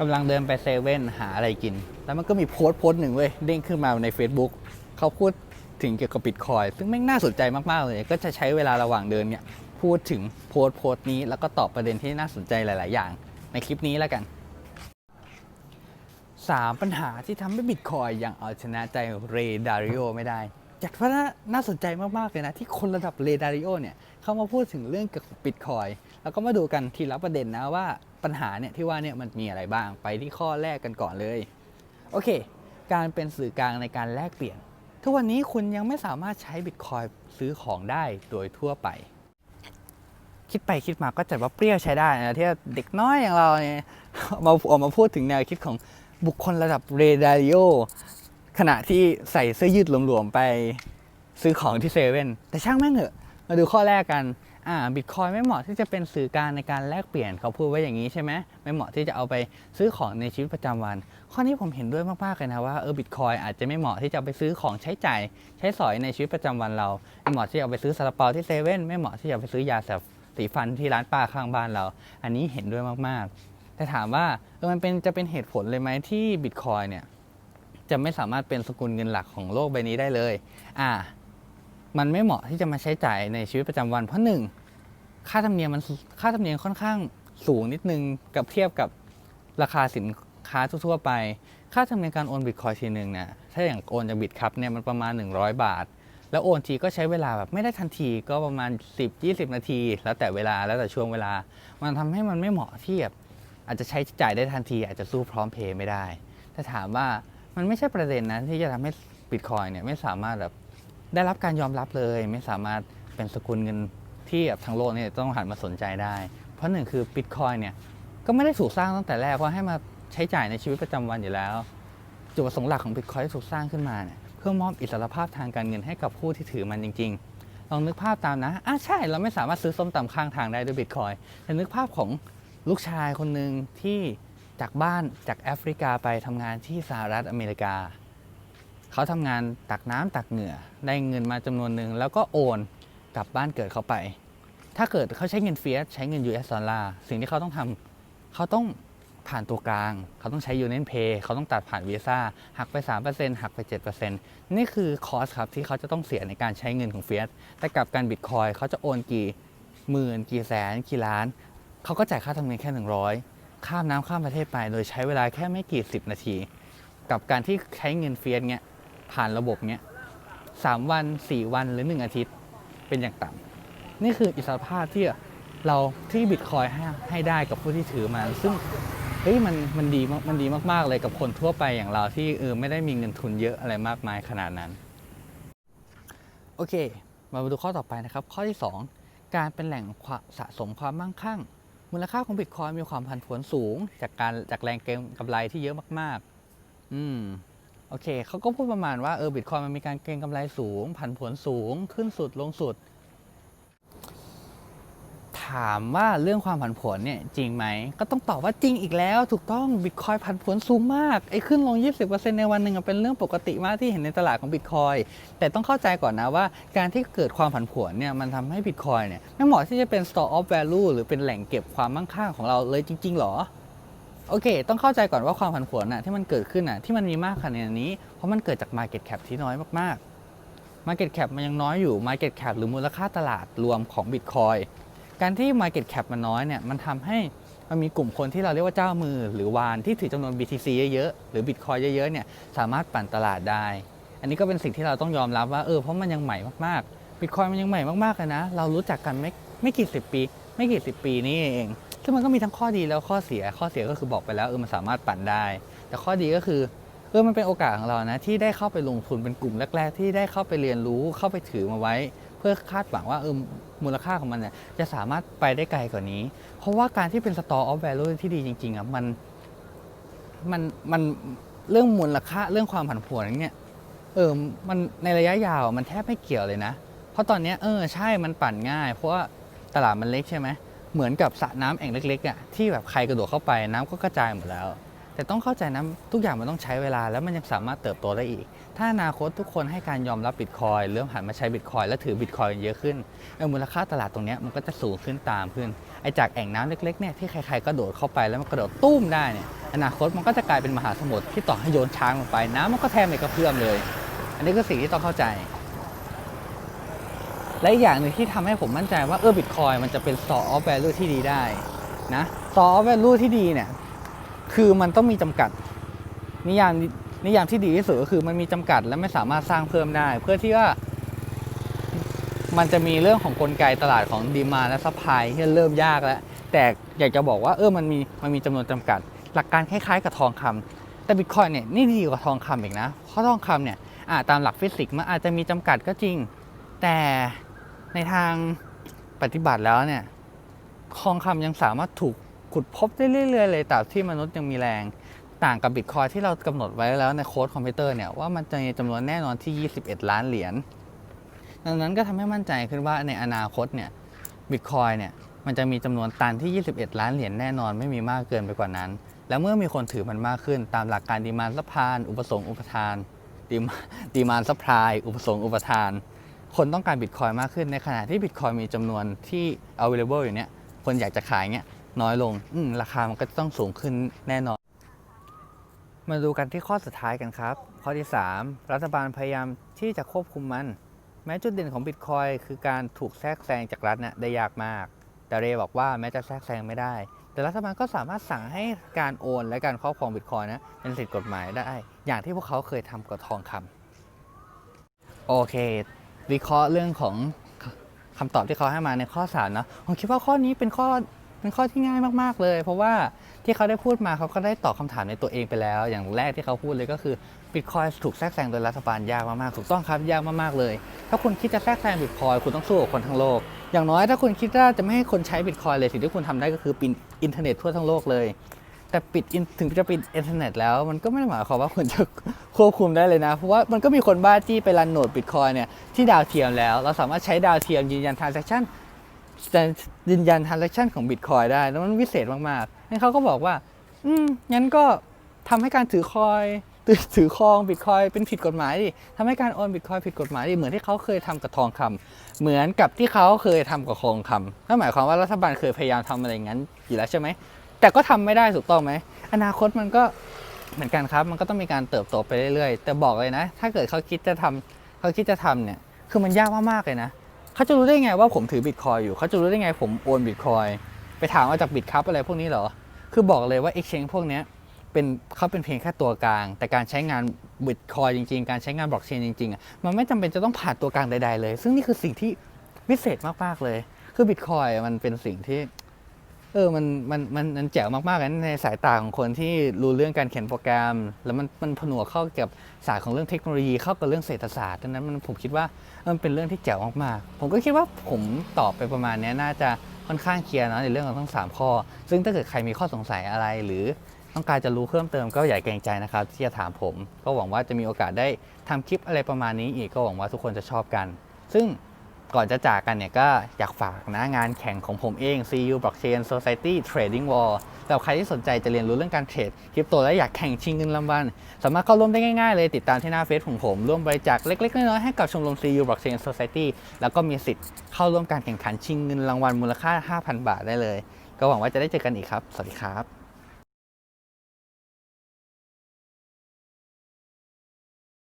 กำลังเดินไปเซเว่นหาอะไรกิน แล้วมันก็มีโพสต์โพสต์หนึ่งเว้ยเด้งขึ้นมาใน Facebook เขาพูดถึงเกี่ยวกับบิตคอยซึ่งแม่งน่าสนใจมาก ๆ เลย ก็จะใช้เวลาระหว่างเดินเนี่ยพูดถึงโพสต์โพสต์นี้แล้วก็ตอบประเด็นที่น่าสนใจหลาย ๆ อย่าง ในคลิปนี้แล้วกัน 3 ปัญหาที่ทำให้บิตคอยอย่างเอาชนะใจเรดาริโอไม่ได้จัดว่าน่าน่าสนใจมาก ๆ เลยนะ ที่คนระดับเรดาริโอเนี่ยเข้ามาพูดถึงเรื่องเกี่ยวกับบิตคอยแล้วก็มาดูกันทีละประเด็นนะว่า ปัญหาเนี่ยที่ว่าเนี่ยมันมีอะไรบ้างไปที่ข้อแรกกันก่อนเลย โอเค การเป็นสื่อกลางในการแลกเปลี่ยน ทุกวันนี้คุณยังไม่สามารถใช้บิตคอยซื้อของได้โดยทั่วไป คิดไปคิดมาก็จัดว่าเปรี้ยวใช้ได้นะที่เด็กน้อยอย่างเราเนี่ยมาออกมาพูดถึงแนวคิดของบุคคลระดับเรดาริโอขณะที่ใส่เสื้อยืดหลวมๆไปซื้อของที่เซเว่นแต่ช่างแม่งเหอะ มาดูข้อแรกกัน อ่าบิตคอยไม่เหมาะที่จะเป็นสื่อกลางในการแลกเปลี่ยนเขาพูดไว้อย่างนี้ใช่ไหมไม่เหมาะที่จะเอาไปซื้อของในชีวิตประจำวัน ข้อนี้ผมเห็นด้วยมากๆเลยนะว่าเออบิตคอยอาจจะไม่เหมาะที่จะเอาไปซื้อของใช้จ่ายใช้สอยในชีวิตประจำวันเราไม่เหมาะที่จะเอาไปซื้อซาลาเปาที่เซเว่นไม่เหมาะที่จะเอาไปซื้อยาสีฟันที่ร้านป้าข้างบ้านเรา อันนี้เห็นด้วยมากๆ แต่ถามว่าเออมันเป็นจะเป็นเหตุผลเลยไหมที่บิตคอยเนี่ยจะไม่สามารถเป็นสกุลเงินหลักของโลกใบนี้ได้เลย อ่า มันไม่เหมาะที่จะมาใช้จ่ายในชีวิตประจำวัน เพราะหนึ่งค่าธรรมเนียมมันค่าธรรมเนียมค่อนข้างสูงนิดนึงกับเทียบกับราคาสินค้าทั่วๆไป ค่าธรรมเนียมการโอนบิตคอยทีหนึ่งเนี่ยถ้าอย่างโอนจากบิตครับเนี่ยมันประมาณ 100 บาท แล้วโอนทีก็ใช้เวลาแบบไม่ได้ทันทีก็ประมาณ 10-20 นาที แล้วแต่เวลาแล้วแต่ช่วงเวลา มันทำให้มันไม่เหมาะเที่แบบอาจจะใช้จ่ายได้ทันทีอาจจะสู้พร้อมเพย์ไม่ได้แต่ถามว่ามันไม่ใช่ประเด็นนะที่จะทำให้บิตคอยเนี่ยไม่สามารถแบบ ได้รับการยอมรับเลย ไม่สามารถเป็นสกุลเงินที่แบบทั้งโลกเนี่ยต้องหันมาสนใจได้ เพราะหนึ่งคือบิตคอยเนี่ยก็ไม่ได้ถูกสร้างตั้งแต่แรกว่าให้มาใช้จ่ายในชีวิตประจำวันอยู่แล้ว จุดประสงค์หลักของบิตคอยที่ถูกสร้างขึ้นมาเนี่ยเพื่อมอบอิสรภาพทางการเงินให้กับผู้ที่ถือมันจริง ๆ ลองนึกภาพตามนะอะใช่เราไม่สามารถซื้อส้มตำข้างทางได้ด้วยบิตคอยแต่นึกภาพของลูกชายคนหนึ่งที่จากบ้านจากแอฟริกาไปทำงานที่สหรัฐอเมริกา เขาทำงานตักน้ำตักเหงื่อ ได้เงินมาจำนวนหนึ่งแล้วก็โอนกลับบ้านเกิดเขาไป ถ้าเกิดเขาใช้เงินเฟียสใช้เงิน US ดอลลาร์สิ่งที่เขาต้องทำเขาต้องผ่านตัวกลาง เขาต้องใช้ Union Pay เขาต้องตัดผ่านวีซ่าหักไป 3%หักไป 7%นี่คือคอสครับที่เขาจะต้องเสียในการใช้เงินของเฟียสแต่กับการบิตคอยเขาจะโอนกี่หมื่นกี่แสนกี่ล้าน เขาก็จ่ายค่าธรรมเนียมแค่ 100 ข้ามน้ำข้ามประเทศไป โดยใช้เวลาแค่ไม่กี่สิบนาที กับการที่ใช้เงินเฟียสเนี้ย ผ่านระบบเนี้ยสามวันสี่วันหรือหนึ่งอาทิตย์เป็นอย่างต่ำนี่คืออิสรภาพที่เราที่บิตคอยให้ให้ได้กับผู้ที่ถือมา ซึ่งเฮ้ยมันมันดีมันดีมากๆเลยกับคนทั่วไปอย่างเราที่เออไม่ได้มีเงินทุนเยอะอะไรมากมายขนาดนั้น โอเค มาดูข้อต่อไปนะครับ ข้อที่ 2 การเป็นแหล่งสะสมความมั่งคั่ง มูลค่าของบิตคอยมีความผันผวนสูง จากการจากแรงเก็งกำไรที่เยอะมาก ๆ อืม โอเคเขาก็พูดประมาณว่าเออบิตคอยมันมีการเก็งกำไรสูง ผันผวนสูง ขึ้นสุดลงสุด ถามว่าเรื่องความผันผวนเนี่ยจริงไหม ก็ต้องตอบว่าจริงอีกแล้ว ถูกต้องบิตคอยผันผวนสูงมากไอ้ขึ้นลง 20%ในวันหนึ่งเป็นเรื่องปกติมากที่เห็นในตลาดของบิตคอยแต่ต้องเข้าใจก่อนนะว่า การที่เกิดความผันผวนเนี่ยมันทำให้บิตคอยเนี่ยไม่เหมาะที่จะเป็น store of value หรือเป็นแหล่งเก็บความมั่งคั่งของเราเลยจริง ๆ หรอ โอเค ต้องเข้าใจก่อนว่าความผันผวนน่ะที่มันเกิดขึ้นน่ะที่มันมีมากขนาดนี้ เพราะมันเกิดจาก Market Cap ที่น้อยมากๆ Market Cap มันยังน้อยอยู่ Market Cap หรือมูลค่าตลาดรวมของ Bitcoin การที่ Market Cap มันน้อยเนี่ยมันทำให้มันมีกลุ่มคนที่เราเรียกว่าเจ้ามือ หรือวานที่ถือจำนวน BTC เยอะๆหรือ Bitcoin เยอะๆเนี่ยสามารถปั่นตลาดได้ อันนี้ก็เป็นสิ่งที่เราต้องยอมรับว่าเออเพราะมันยังใหม่มากๆ Bitcoin มันยังใหม่มากๆเลยนะเรารู้จักกันไม่ไม่กี่สิบปี ไม่กี่สิบปีนี่เอง ซึ่งมันก็มีทั้งข้อดีแล้วข้อเสีย ข้อเสียก็คือบอกไปแล้วเออมันสามารถปั่นได้ แต่ข้อดีก็คือเออมันเป็นโอกาสของเรานะที่ได้เข้าไปลงทุนเป็นกลุ่มแรก ๆ ที่ได้เข้าไปเรียนรู้เข้าไปถือมาไว้ เพื่อคาดหวังว่าเออมูลค่าของมันเนี่ยจะสามารถไปได้ไกลกว่านี้ เพราะว่าการที่เป็น store of value ที่ดีจริงๆอะมันมันมันเรื่องมูลค่าเรื่องความผันผวนเนี่ยเออมันในระยะยาวมันแทบไม่เกี่ยวเลยนะ เพราะตอนนี้เออใช่มันปั่นง่าย เพราะว่าตลาดมันเล็กใช่ไหม เหมือนกับสระน้ำแอ่งเล็กๆอะที่แบบใครกระโดดเข้าไปน้ำก็กระจายหมดแล้ว แต่ต้องเข้าใจนะทุกอย่างมันต้องใช้เวลาแล้วมันยังสามารถเติบโตได้อีก ถ้าอนาคตทุกคนให้การยอมรับบิตคอยเริ่มหันมาใช้บิตคอยและถือบิตคอยเยอะขึ้นเออมูลค่าตลาดตรงนี้มันก็จะสูงขึ้นตามขึ้นไอจากแอ่งน้ำเล็กๆเนี่ยที่ใครๆก็โดดเข้าไปแล้วมันกระโดดตุ้มได้เนี่ยอนาคตมันก็จะกลายเป็นมหาสมุทรที่ต่อให้โยนช้างลงไป น้ำมันก็แทบไม่กระเพื่อมเลย อันนี้ก็สิ่งที่ต้องเข้าใจ และอีกอย่างหนึ่งที่ทำให้ผมมั่นใจว่าเออบิตคอยมันจะเป็น store of value ที่ดีได้นะ store of value ที่ดีเนี่ยคือมันต้องมีจำกัด นิยามนิยามที่ดีที่สุดก็คือมันมีจำกัดและไม่สามารถสร้างเพิ่มได้ เพื่อที่ว่ามันจะมีเรื่องของกลไกตลาดของดีมาและซัพพลายที่เริ่มยากแล้ว แต่อยากจะบอกว่าเออมันมีมันมีจำนวนจำกัด หลักการคล้ายๆกับทองคำแต่บิตคอยเนี่ยนี่ดีกว่าทองคำอีกนะเพราะทองคำเนี่ยอ่าตามหลักฟิสิกส์มันอาจจะมีจำกัดก็จริง แต่ ในทางปฏิบัติแล้วเนี่ยทองคำยังสามารถถูกขุดพบได้เรื่อยๆเลยตราบที่มนุษย์ยังมีแรงต่างกับบิตคอยที่เรากำหนดไว้แล้วในโค้ดคอมพิวเตอร์เนี่ยว่ามันจะมีจำนวนแน่นอนที่ 21 ล้านเหรียญดังนั้นก็ทำให้มั่นใจขึ้นว่าในอนาคตเนี่ยบิตคอยเนี่ยมันจะมีจำนวนตันที่ 21 ล้านเหรียญแน่นอนไม่มีมากเกินไปกว่านั้น แล้วเมื่อมีคนถือมันมากขึ้น ตามหลักการดีมานซัพพลายอุปสงค์อุปทานดีมดีมานซัพพลายอุปสงค์อุปทาน คนต้องการบิตคอยมากขึ้นในขณะที่บิตคอยมีจำนวนที่ available อยู่เนี่ยคนอยากจะขายเนี่ยน้อยลงอืราคามันก็ต้องสูงขึ้นแน่นอน มาดูกันที่ข้อสุดท้ายกันครับ ข้อที่ 3 รัฐบาลพยายามที่จะควบคุมมัน แม้จุดเด่นของบิตคอยคือการถูกแทรกแซงจากรัฐเนี่ยได้ยากมาก แต่เรบอกว่าแม้จะแทรกแซงไม่ได้ แต่รัฐบาลก็สามารถสั่งให้การโอน และการครอบครองบิตคอยนะเป็นสิทธิกฎหมายได้ อย่างที่พวกเขาเคยทำกับทองคำโอเค วิเคราะห์เรื่องของคำตอบที่เขาให้มาในข้อสามนะผมคิดว่าข้อนี้เป็นข้อเป็นข้อที่ง่ายมากๆเลย เพราะว่าที่เขาได้พูดมาเขาก็ได้ตอบคำถามในตัวเองไปแล้ว อย่างแรกที่เขาพูดเลยก็คือบิตคอยถูกแทรกแซงโดยรัฐบาลยากมากๆถูกต้องครับยากมากๆเลย ถ้าคุณคิดจะแทรกแซงบิตคอยคุณต้องสู้กับคนทั้งโลก อย่างน้อยถ้าคุณคิดว่าจะไม่ให้คนใช้บิตคอยเลยสิ่งที่คุณทำได้ก็คือปิดอินเทอร์เน็ตทั่วทั้งโลกเลย แต่ปิดถึงจะปิดอินเทอร์เน็ตแล้วมันก็ไม่ได้หมายความว่าคุณจะควบคุมได้เลยนะ เพราะว่ามันก็มีคนบ้าจี้ไปรันโหนดบิตคอยเนี่ยที่ดาวเทียมแล้ว เราสามารถใช้ดาวเทียมยืนยันทราน s ั c ชันยืนยันทราน s ั c ชันของบิตคอยได้ แล้วมันวิเศษมากๆงั้นเขาก็บอกว่า อืมงั้นก็ทำให้การถือคอยถือครองบิตคอยเป็นผิดกฎหมายดิทำให้การโอนบิตคอยผิดกฎหมายดิเหมือนที่เขาเคยทำกับทองคำเหมือนกับที่เขาเคยทำกับทองคำนั่นหมายความว่ารัฐบาลเคยพยายามทำอะไรอย่างนั้นอยู่แล้วใช่ไหม แต่ก็ทำไม่ได้ถูกต้องไหมอนาคตมันก็เหมือนกันครับ มันก็ต้องมีการเติบโตไปเรื่อยๆ แต่บอกเลยนะ ถ้าเกิดเขาคิดจะทำเขาคิดจะทำเนี่ย คือมันยากมากๆเลยนะเขาจะรู้ได้ไงว่าผมถือบิตคอยอยู่เขาจะรู้ได้ไงผมโอนบิตคอยไปถามว่าจากบิตครับอะไรพวกนี้เหรอ คือบอกเลยว่า exchange พวกเนี้ยเป็นเขาเป็นเพียงแค่ตัวกลาง แต่การใช้งานบิตคอยจริงๆ การใช้งานบล็อกเชนจริงๆ มันไม่จำเป็นจะต้องผ่านตัวกลางใดๆเลย ซึ่งนี่คือสิ่งที่วิเศษมากๆเลย คือบิตคอยมันเป็นสิ่งที่ เออมันมันมันมันแจ๋วมากๆนะในสายตาของคนที่รู้เรื่องการเขียนโปรแกรม แล้วมันมันผนวกเข้ากับศาสตร์ของเรื่องเทคโนโลยีเข้ากับเรื่องเศรษฐศาสตร์ดังนั้นมันผมคิดว่ามันเป็นเรื่องที่แจ๋วมากๆ ผมก็คิดว่าผมตอบไปประมาณนี้น่าจะค่อนข้างเคลียร์นะในเรื่องของทั้ง 3 ข้อ ซึ่งถ้าเกิดใครมีข้อสงสัยอะไร หรือต้องการจะรู้เพิ่มเติมก็อย่าเกรงใจนะครับ ที่จะถามผม ก็หวังว่าจะมีโอกาสได้ทำคลิปอะไรประมาณนี้อีกก็หวังว่าทุกคนจะชอบกัน ซึ่ง ก่อนจะจากกันเนี่ยก็อยากฝากนะงานแข่งของผมเอง CU Blockchain Society Trading War สำหรับใครที่สนใจจะเรียนรู้เรื่องการเทรดคริปโตและอยากแข่งชิงเงินรางวัลสามารถเข้าร่วมได้ง่ายๆเลยติดตามที่หน้าเฟซของผม ร่วมบริจาคเล็กๆ น้อยๆให้กับชมรม CU Blockchain Society แล้วก็มีสิทธิ์เข้าร่วมการแข่งขันชิงเงินรางวัลมูลค่า 5,000 บาทได้เลย ก็หวังว่าจะได้เจอกันอีกครับ สวัสดีครับ